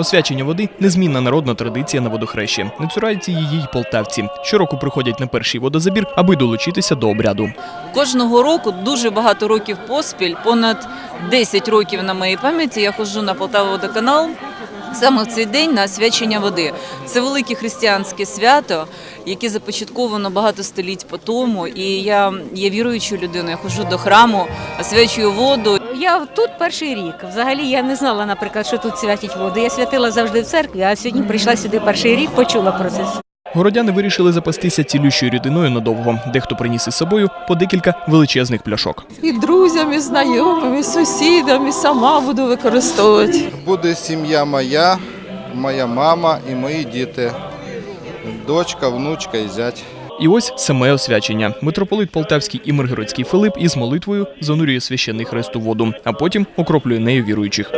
Освячення води незмінна народна традиція на водохрещі. Не цураються її й полтавці. Щороку приходять на перший водозабір, аби долучитися до обряду. Кожного року, дуже багато років поспіль, понад 10 років на моїй пам'яті, я ходжу на Полтава водоканал. Саме в цей день на освячення води. Це велике християнське свято, яке започатковано багато століть по тому. І я є віруючою людиною, я ходжу до храму, освячую воду. Я тут перший рік. Взагалі я не знала, наприклад, що тут святять воду. Я святила завжди в церкві, а сьогодні прийшла сюди перший рік, почула про це. Городяни вирішили запастися цілющою рідиною надовго. Дехто приніс із собою по декілька величезних пляшок. і друзям, і знайомим, і сусідам, і сама буду використовувати. Буде сім'я моя, моя мама і мої діти. Дочка, внучка і зять. І ось саме освячення. Митрополит Полтавський і Миргородський Филип із молитвою занурює священний хрест у воду, а потім окроплює нею віруючих.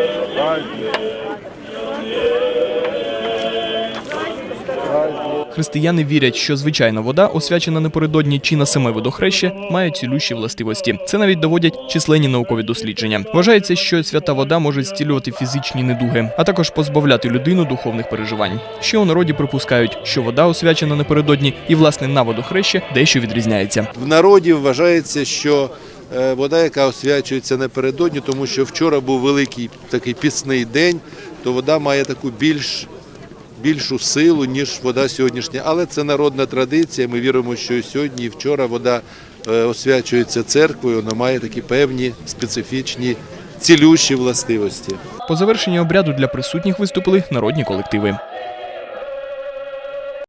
Християни вірять, що звичайна вода, освячена напередодні чи на саме водохреще, має цілющі властивості. Це навіть доводять численні наукові дослідження. Вважається, що свята вода може зцілювати фізичні недуги, а також позбавляти людину духовних переживань. Ще у народі припускають, що вода, освячена напередодні, і власне на водохреще дещо відрізняється. В народі вважається, що е, вода, яка освячується напередодні, тому що вчора був великий такий пісний день, то вода має таку більш, більшу силу, ніж вода сьогоднішня. Але це народна традиція. Ми віримо, що сьогодні, і вчора вода е, освячується церквою, вона має такі певні специфічні цілющі властивості. По завершенні обряду для присутніх виступили народні колективи.